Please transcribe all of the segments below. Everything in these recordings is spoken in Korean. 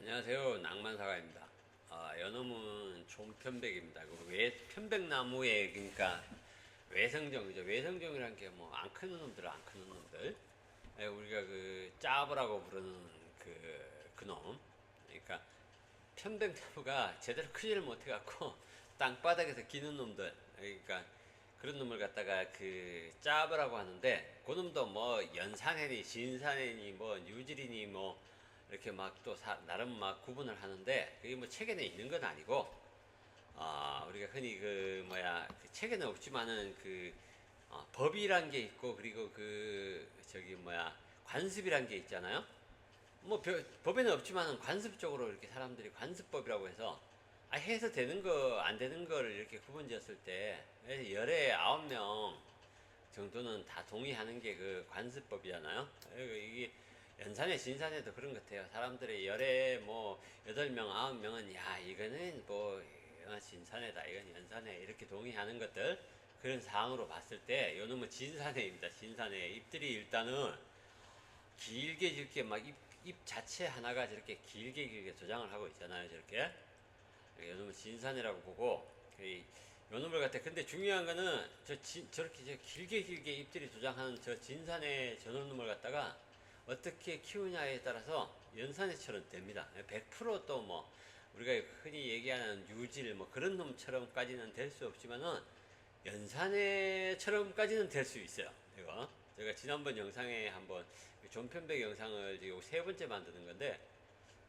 안녕하세요. 낭만사가입니다. 아, 연어문 총편백입니다. 그 외, 편백나무에, 그러니까 외성종이죠. 외성종이란 게 뭐 안 크는 놈들, 안 크는 놈들. 예, 우리가 그 짜부라고 부르는 그, 그놈. 그러니까 편백나무가 제대로 크지를 못해 갖고 땅바닥에서 기는 놈들. 그러니까 그런 놈을 갖다가 그 짜부라고 하는데 그 놈도 뭐 연산해니, 진산해니, 뭐 뉴질이니 뭐 이렇게 막 또 나름 막 구분을 하는데 그게 뭐 책에는 있는 건 아니고 아 우리가 흔히 그 뭐야 그 책에는 없지만은 그 어, 법이란 게 있고 그리고 그 저기 뭐야 관습이란 게 있잖아요. 뭐 벼- 법에는 없지만은 관습적으로 이렇게 사람들이 관습법이라고 해서 아 해서 되는 거 안 되는 거를 이렇게 구분지었을 때 열에 아홉 명 정도는 다 동의하는 게 그 관습법이잖아요. 이게 연산에 진산에도 그런 것 같아요. 사람들이 열에 뭐 여덟 명 아홉 명은 야 이거는 뭐 어, 진산에다 이건 연산에 이렇게 동의하는 것들 그런 상황으로 봤을 때 요놈은 진산에입니다. 진산에 잎들이 일단은 길게 길게 막잎 잎 자체 하나가 저렇게 길게 길게 조장을 하고 있잖아요. 저렇게 요놈은 진산이라고 보고 그 요놈을 갖다 근데 중요한 거는 저 진, 저렇게 저 길게 길게 잎들이 조장하는 저 진산의 저놈을 갖다가 어떻게 키우냐에 따라서 연산해처럼 됩니다. 100%또 뭐 우리가 흔히 얘기하는 유질 뭐 그런 놈처럼까지는 될 수 없지만은 연산해처럼까지는 될 수 있어요. 이거 제가 지난번 영상에 한번 그 존편백 영상을 지금 세 번째 만드는 건데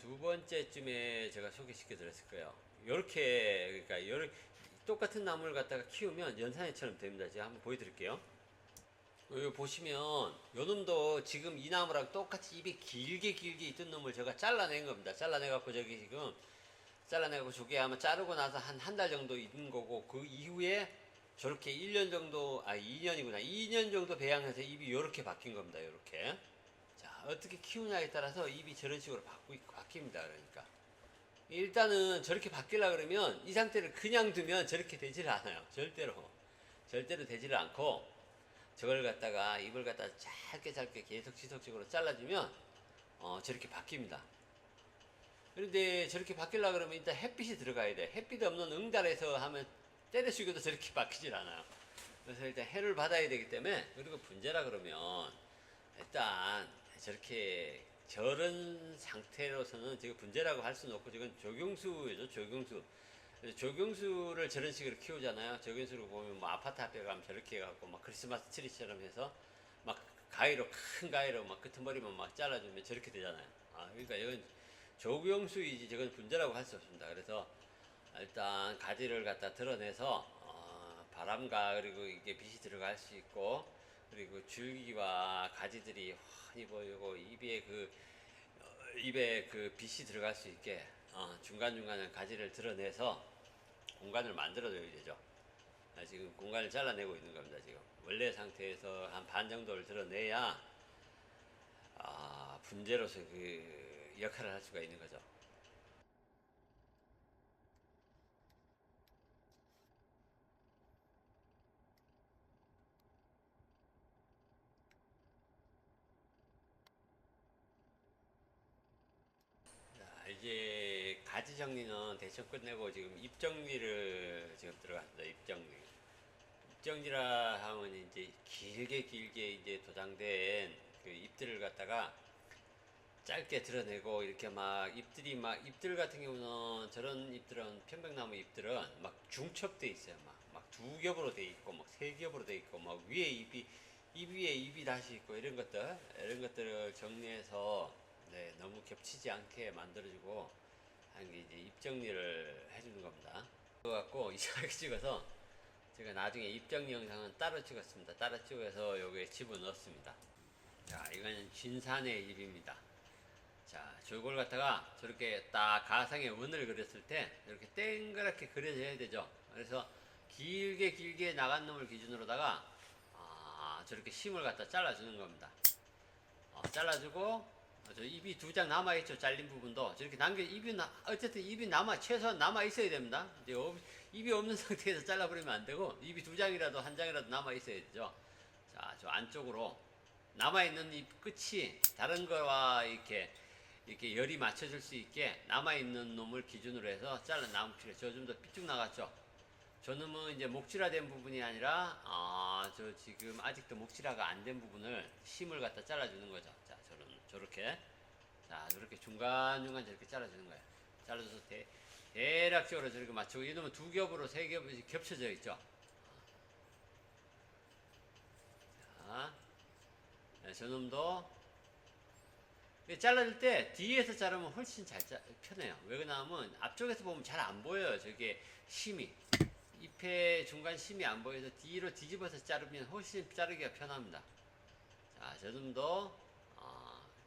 두 번째쯤에 제가 소개시켜 드렸을 거예요. 요렇게 그러니까 요렇게 똑같은 나무를 갖다가 키우면 연산해처럼 됩니다. 제가 한번 보여드릴게요. 여기 보시면 요 놈도 지금 이 나무랑 똑같이 입이 길게 길게 있던 놈을 제가 잘라낸 겁니다. 잘라내 갖고 저기 지금 잘라내 갖고 저게 아마 자르고 나서 한 한 달 정도 있는 거고 그 이후에 저렇게 1년 정도 아 2년이구나 2년 정도 배양해서 입이 요렇게 바뀐 겁니다. 요렇게 자 어떻게 키우냐에 따라서 입이 저런 식으로 바꾸, 바뀝니다. 그러니까 일단은 저렇게 바뀌려 그러면 이 상태를 그냥 두면 저렇게 되질 않아요. 절대로 절대로 되지를 않고 저걸 갖다가 입을 갖다 짧게 짧게 계속 지속적으로 잘라주면 어, 저렇게 바뀝니다. 그런데 저렇게 바뀌려 그러면 일단 햇빛이 들어가야 돼. 햇빛 없는 응달에서 하면 때려 죽여도 저렇게 바뀌질 않아요. 그래서 일단 해를 받아야 되기 때문에 그리고 분재라 그러면 일단 저렇게 저런 상태로서는 지금 분재라고 할 수는 없고 지금 조경수죠 조경수 조경수를 저런 식으로 키우잖아요. 조경수를 보면 뭐 아파트 앞에 가면 저렇게 해갖고 막 크리스마스 트리처럼 해서 막 가위로 큰 가위로 막 끄트머리만 막 잘라주면 저렇게 되잖아요. 아 그러니까 이건 조경수이지 저건 분재라고 할 수 없습니다. 그래서 일단 가지를 갖다 드러내서 어, 바람과 그리고 이게 빛이 들어갈 수 있고 그리고 줄기와 가지들이 환히 보이고 입에 그 어, 입에 그 빛이 들어갈 수 있게 어, 중간 중간에 가지를 드러내서 공간을 만들어줘야 되죠. 아, 지금 공간을 잘라내고 있는 겁니다. 지금 원래 상태에서 한 반 정도를 드러내야 아, 분재로서 그 역할을 할 수가 있는 거죠. 자, 가지 정리는 대충 끝내고 지금 잎 정리를 지금 들어갔습니다. 잎 정리. 잎 정리라 하면 이제 길게 길게 이제 도장된 그 잎들을 갖다가 짧게 드러내고 이렇게 막 잎들이 막 잎들 같은 경우는 저런 잎들은 편백나무 잎들은 막 중첩돼 있어요. 막막두 겹으로 돼 있고 막 세 겹으로 돼 있고 막 위에 잎이 잎 위에 잎이 다시 있고 이런 것들 이런 것들을 정리해서 네, 너무 겹치지 않게 만들어주고 하는 게 이제 입 정리를 해주는 겁니다. 그거 갖고 이상하게 찍어서 제가 나중에 입 정리 영상은 따로 찍었습니다. 따로 찍어서 여기에 집어넣었습니다. 자, 이거는 진산의 잎입니다. 자, 저걸 갖다가 저렇게 딱 가상의 원을 그렸을 때 이렇게 땡그랗게 그려져야 되죠. 그래서 길게 길게 나간 놈을 기준으로다가 아, 저렇게 심을 갖다 잘라주는 겁니다. 어, 잘라주고 어, 저 입이 두 장 남아 있죠 잘린 부분도 저렇게 남겨 입이 나, 어쨌든 입이 남아 최소한 남아 있어야 됩니다. 이제 없- 입이 없는 상태에서 잘라버리면 안 되고 입이 두 장이라도 한 장이라도 남아 있어야 되죠. 자, 저 안쪽으로 남아 있는 이 끝이 다른 거와 이렇게 이렇게 열이 맞춰질 수 있게 남아있는 놈을 기준으로 해서 잘라 나무 필요. 저좀 더 삐쭉 나갔죠. 저 놈은 이제 목질화된 부분이 아니라, 아, 저 지금 아직도 목질화가 안 된 부분을 심을 갖다 잘라주는 거죠. 저렇게. 자, 저렇게 중간중간 저렇게 잘라주는 거예요. 잘라줘서 대, 대략적으로 저렇게 맞추고, 이 놈은 두 겹으로 세 겹이 겹쳐져 있죠. 자, 네, 저놈도 잘라줄 때 뒤에서 자르면 훨씬 잘 자, 편해요. 왜 그러냐면 앞쪽에서 보면 잘 안 보여요. 저게 심이 잎의 중간 심이 안 보여서 뒤로 뒤집어서 자르면 훨씬 자르기가 편합니다. 자, 저놈도 어,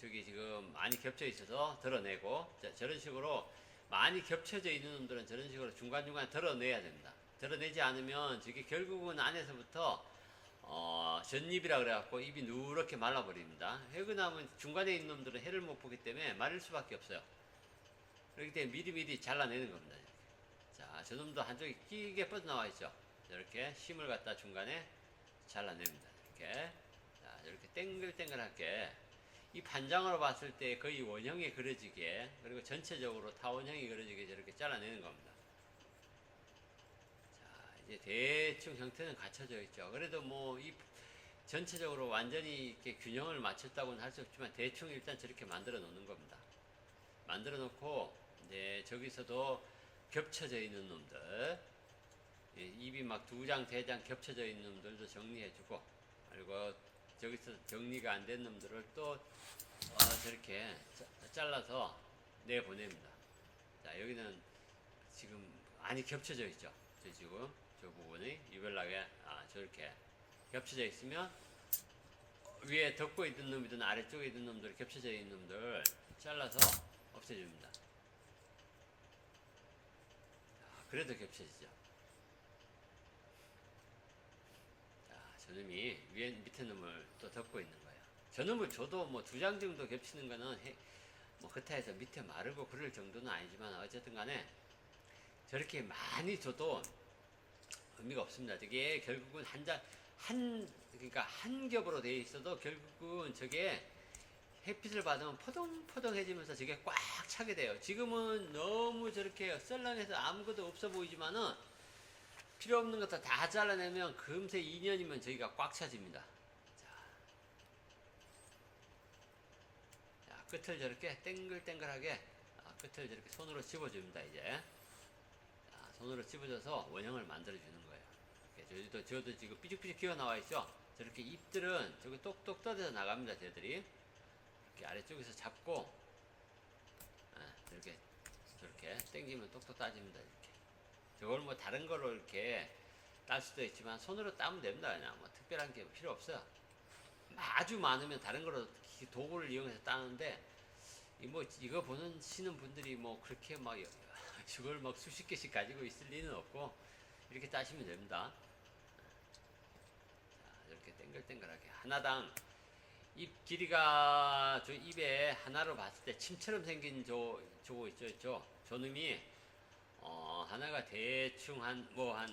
저기 지금 많이 겹쳐 있어서 드러내고 자, 저런 식으로 많이 겹쳐져 있는 놈들은 저런 식으로 중간중간 드러내야 됩니다. 드러내지 않으면 저게 결국은 안에서부터 어, 전잎이라 그래갖고 입이 누렇게 말라버립니다. 해그나면 중간에 있는 놈들은 해를 못 보기 때문에 마를 수밖에 없어요. 그렇기 때문에 미리미리 잘라내는 겁니다. 자, 저 놈도 한쪽이 끼게 뻗어나와 있죠. 이렇게 심을 갖다 중간에 잘라냅니다. 이렇게. 자, 이렇게 땡글땡글하게. 이 판장으로 봤을 때 거의 원형이 그려지게, 그리고 전체적으로 타원형이 그려지게 저렇게 잘라내는 겁니다. 자, 이제 대충 형태는 갖춰져 있죠. 그래도 뭐 이 전체적으로 완전히 이렇게 균형을 맞췄다고는 할 수 없지만 대충 일단 저렇게 만들어 놓는 겁니다. 만들어 놓고 이제 저기서도 겹쳐져 있는 놈들 예, 입이 막 두 장, 세 장 겹쳐져 있는 놈들도 정리해주고 그리고 저기서 정리가 안 된 놈들을 또 어, 저렇게 자- 잘라서 내보냅니다. 자 여기는 지금 많이 겹쳐져 있죠. 저 지금 저 부분이 유별나게 아, 저렇게 겹쳐져 있으면 위에 덮고 있는 놈이든 아래쪽에 있는 놈들 겹쳐져 있는 놈들 잘라서 없애줍니다. 자, 그래도 겹쳐지죠. 자, 저 놈이 위에 밑에 놈을 또 덮고 있는 거예요. 저 놈을 줘도 뭐 두 장 정도 겹치는 거는 해, 뭐 그타해서 밑에 마르고 그럴 정도는 아니지만 어쨌든 간에 저렇게 많이 줘도 의미가 없습니다. 저게 결국은 한 장, 한, 그러니까 한 겹으로 돼 있어도 결국은 저게 햇빛을 받으면 포동포동해지면서 저게 꽉 차게 돼요. 지금은 너무 저렇게 썰렁해서 아무것도 없어 보이지만은 필요 없는 것도 다 잘라내면 금세 2년이면 저기가 꽉 차집니다. 자. 자, 끝을 저렇게 땡글땡글하게 아, 끝을 저렇게 손으로 집어줍니다, 이제. 자, 손으로 집어줘서 원형을 만들어주는 거예요. 이렇게 저도, 저도 지금 삐죽삐죽 기어 나와 있죠? 저렇게 잎들은 저기 똑똑 떠져서 나갑니다, 쟤들이. 이렇게 아래쪽에서 잡고, 아, 이렇게, 저렇게 땡기면 똑똑 따집니다, 이렇게. 저걸 뭐 다른 걸로 이렇게 딸 수도 있지만 손으로 따면 됩니다, 그냥. 뭐 특별한 게 필요 없어요. 아주 많으면 다른 기- 도구를 이용해서 따는데, 이 뭐 이거 보는 시는 분들이 뭐 그렇게 막 여- 저걸 막 수십 개씩 가지고 있을 리는 없고 이렇게 따시면 됩니다. 자, 이렇게 땡글땡글하게 하나당 입 길이가 저 입에 하나로 봤을 때 침처럼 생긴 저 저거 있죠, 있죠. 저놈이 어 하나가 대충 한 뭐 한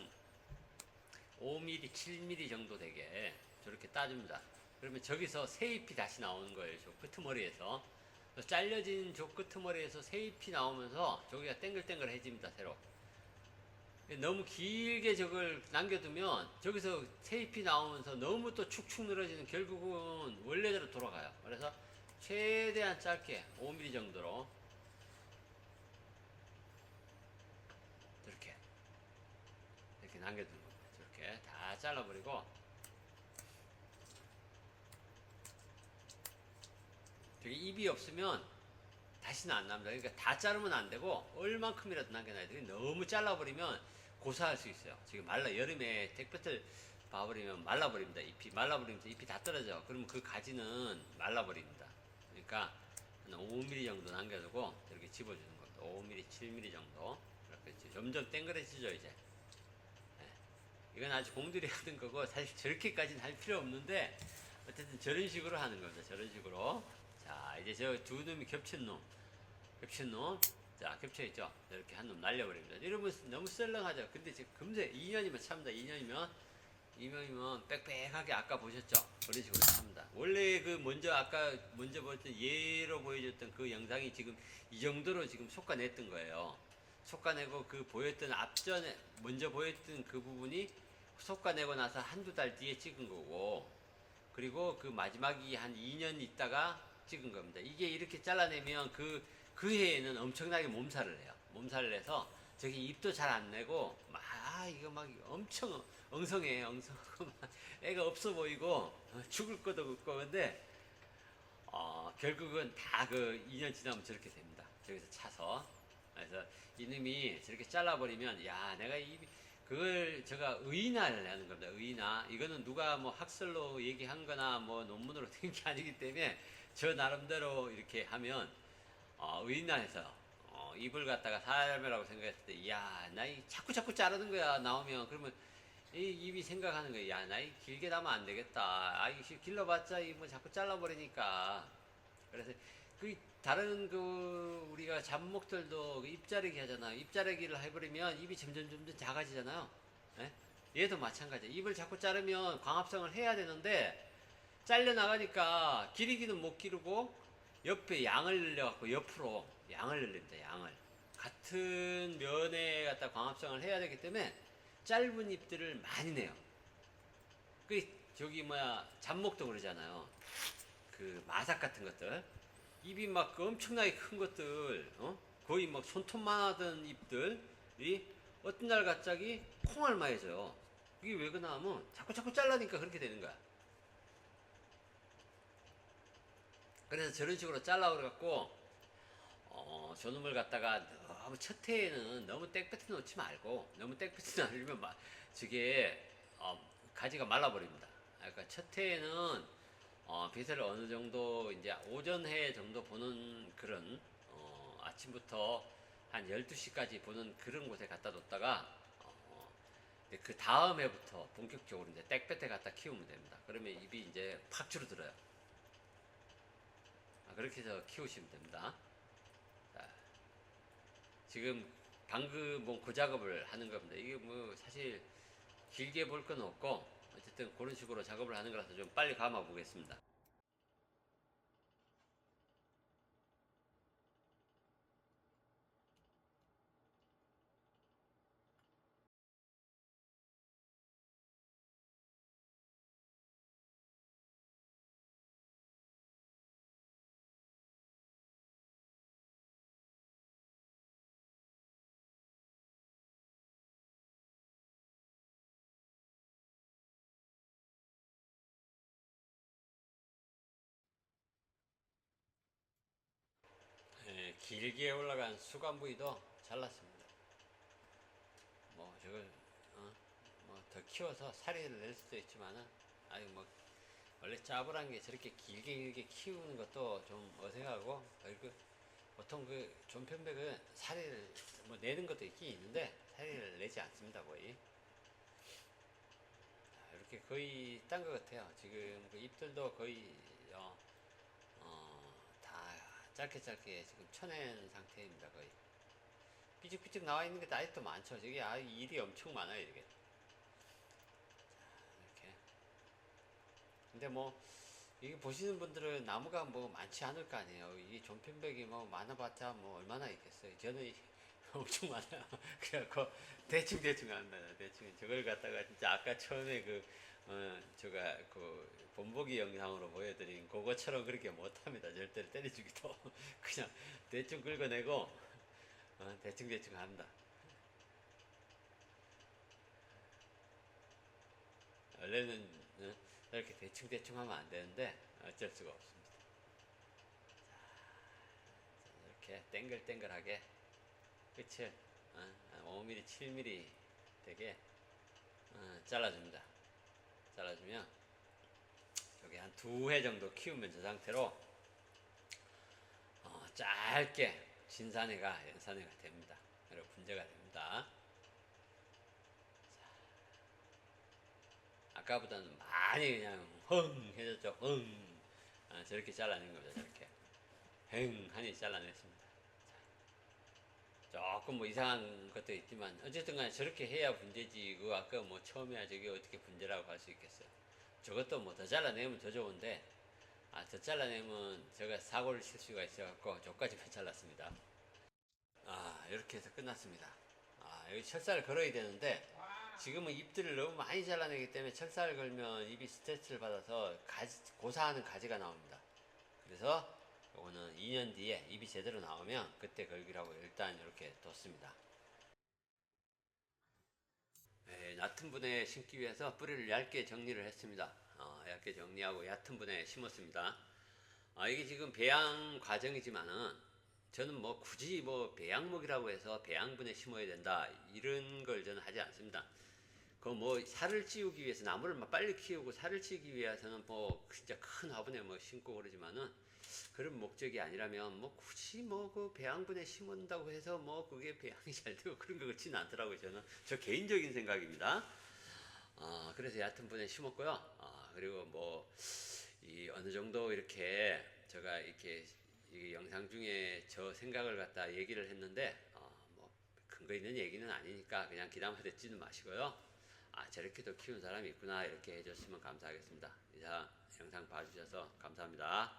5mm, 7mm 정도 되게 저렇게 따줍니다. 그러면 저기서 새 잎이 다시 나오는 거예요. 저 끄트머리에서. 잘려진 저 끄트머리에서 새 잎이 나오면서 저기가 땡글땡글해집니다. 새로. 너무 길게 저걸 남겨두면 저기서 새 잎이 나오면서 너무 또 축축 늘어지는 결국은 원래대로 돌아가요. 그래서 최대한 짧게 5mm 정도로 이렇게 이렇게 남겨두는 겁니다. 저렇게 다 잘라버리고 저기 입이 없으면 다시는 안 납니다. 그러니까 다 자르면 안 되고 얼만큼이라도 남겨놔야 돼요. 너무 잘라버리면 고사할 수 있어요. 지금 말라 여름에 택배틀 봐버리면 말라버립니다. 잎이 말라버리면서 잎이 다 떨어져. 그러면 그 가지는 말라버립니다. 그러니까 한 5mm 정도 남겨두고 이렇게 집어주는 겁니다. 5mm, 7mm 정도 이렇게 점점 땡그레지죠 이제. 예. 이건 아주 공들이 하는 거고 사실 저렇게까지는 할 필요 없는데 어쨌든 저런 식으로 하는 겁니다. 저런 식으로. 자 이제 저 두 놈이 겹친 놈, 겹친 놈. 자 겹쳐 있죠. 이렇게 한 놈 날려버립니다. 이러면 너무 썰렁하죠. 근데 지금 금세 2년이면 참다. 2년이면 이면이면 빽빽하게 아까 보셨죠? 그런 식으로 합니다. 원래 그 먼저 아까 먼저 보였던 예로 보여줬던 그 영상이 지금 이 정도로 지금 솎아냈던 거예요. 솎아내고 그 보였던 앞전에 먼저 보였던 그 부분이 솎아내고 나서 한두 달 뒤에 찍은 거고 그리고 그 마지막이 한 2년 있다가 찍은 겁니다. 이게 이렇게 잘라내면 그, 그 해에는 엄청나게 몸살을 해요. 몸살을 해서 저기 입도 잘 안 내고 막 아, 이거 막 엄청 엉성해 엉성하고 막 애가 없어 보이고 어, 죽을 것도 없고 근데 어, 결국은 다 그 2년 지나면 저렇게 됩니다. 저기서 차서 그래서 이놈이 저렇게 잘라버리면 야 내가 이 그걸 제가 의인화를 하는 겁니다. 의인화 이거는 누가 뭐 학설로 얘기한 거나 뭐 논문으로 된 게 아니기 때문에 저 나름대로 이렇게 하면 어, 의인화해서 어, 입을 갖다가 삶이라고 생각했을 때, 야, 나이 자꾸 자꾸 자르는 거야 나오면 그러면 이 입이 생각하는 거야, 야, 나이 길게 나면 안 되겠다. 아, 이 길러봤자 이 뭐 자꾸 잘라버리니까. 그래서 그 다른 그 우리가 잡목들도 그 입자르기 하잖아요. 입자르기를 해버리면 입이 점점 점점 작아지잖아요. 예? 얘도 마찬가지야. 입을 자꾸 자르면 광합성을 해야 되는데 잘려 나가니까 기르기는 못 기르고 옆에 양을 늘려갖고 옆으로 양을 늘립니다. 양을 같은 면에 갖다 광합성을 해야 되기 때문에 짧은 잎들을 많이 내요. 그 저기 뭐야 잡목도 그러잖아요. 그 마삭 같은 것들 입이 막그 엄청나게 큰 것들 어? 거의 막 손톱만 하던 잎들이 어떤 날 갑자기 콩알마해져요. 이게 왜 그러나 하면 자꾸 자꾸 잘라니까 그렇게 되는 거야. 그래서 저런 식으로 잘라 그래갖고 어, 저놈을 갖다가 너무 첫 해에는 너무 땡볕에 놓지 말고 너무 땡볕에 놔두면 막 저게 어, 가지가 말라버립니다. 그러니까 첫 해에는 어, 빛을 어느 정도 이제 오전 해 정도 보는 그런 어, 아침부터 한 12시까지 보는 그런 곳에 갖다 뒀다가 어, 그 다음 해부터 본격적으로 이제 땡볕에 갖다 키우면 됩니다. 그러면 입이 이제 팍 줄어들어요. 아, 그렇게 해서 키우시면 됩니다. 자, 지금 방금 뭐 그 작업을 하는 겁니다. 이게 뭐 사실 길게 볼 건 없고 어쨌든 그런 식으로 작업을 하는 거라서 좀 빨리 감아 보겠습니다. 길게 올라간 수관 부위도 잘랐습니다. 뭐 저걸 어, 뭐더 키워서 살을 낼 수도 있지만은 아유 뭐 원래 짜부란 게 저렇게 길게 길게 키우는 것도 좀 어색하고 그리고 보통 그 존편백은 살을 뭐 내는 것도 있긴 있는데 살을 내지 않습니다 거의. 자, 이렇게 거의 딴 것 같아요. 지금 그 잎들도 거의 짧게 짧게 지금 쳐낸 상태입니다 거의. 삐죽삐죽 나와 있는 게 아직도 많죠. 저기 아 일이 엄청 많아요 이게. 자, 이렇게. 근데 뭐 이게 보시는 분들은 나무가 뭐 많지 않을 거 아니에요. 이 존편백이 뭐 많아봤자 뭐 얼마나 있겠어요? 저는 엄청 많아요 그래갖고 대충 대충 한다 대충 저걸 갖다가 진짜 아까 처음에 그 어, 제가 그 본보기 영상으로 보여드린 그거처럼 그렇게 못합니다. 절대로 때려주기도 그냥 대충 긁어내고 어, 대충 대충 한다. 원래는 어, 이렇게 대충 대충 하면 안 되는데 어쩔 수가 없습니다. 자, 이렇게 땡글땡글하게 끝을 어, 한 5mm, 7mm 되게 어, 잘라줍니다. 잘라주면 여기 한 두 해 정도 키우면 저 상태로 어, 짧게 진산해가 연산해가 됩니다. 그리고 분재가 됩니다. 자, 아까보다는 많이 그냥 흥 해졌죠. 흥 아, 저렇게 잘라낸 겁니다. 저렇게 흥 하니 잘라냈습니다. 자, 조금 뭐 이상한 것도 있지만 어쨌든 간에 저렇게 해야 문제지. 그 아까 뭐 처음에 저게 어떻게 문제라고 할 수 있겠어요? 저것도 뭐 더 잘라내면 더 좋은데 아 더 잘라내면 제가 사고를 칠 수가 있어갖고 저까지만 잘랐습니다. 아 이렇게 해서 끝났습니다. 아 여기 철사를 걸어야 되는데 지금은 잎들을 너무 많이 잘라내기 때문에 철사를 걸면 잎이 스트레스를 받아서 가지, 고사하는 가지가 나옵니다. 그래서 요거는 2년 뒤에 잎이 제대로 나오면 그때 걸기라고 일단 이렇게 뒀습니다. 네, 얕은 분에 심기 위해서 뿌리를 얇게 정리를 했습니다. 어, 얇게 정리하고 얕은 분에 심었습니다. 아, 이게 지금 배양 과정이지만은 저는 뭐 굳이 뭐 배양목이라고 해서 배양분에 심어야 된다 이런 걸 저는 하지 않습니다. 그 뭐 살을 찌우기 위해서 나무를 막 빨리 키우고 살을 찌기 위해서는 뭐 진짜 큰 화분에 뭐 심고 그러지만은 그런 목적이 아니라면 뭐 굳이 뭐 그 배양분에 심은다고 해서 뭐 그게 배양이 잘 되고 그런 것 같지는 않더라고요 저는 저 개인적인 생각입니다. 아 그래서 얕은 분에 심었고요. 아 그리고 뭐 이 어느 정도 이렇게 제가 이렇게 이 영상 중에 저 생각을 갖다 얘기를 했는데 어, 뭐 근거 있는 얘기는 아니니까 그냥 기담아 듣지는 마시고요. 아 저렇게도 키우는 사람이 있구나 이렇게 해줬으면 감사하겠습니다. 이상 영상 봐주셔서 감사합니다.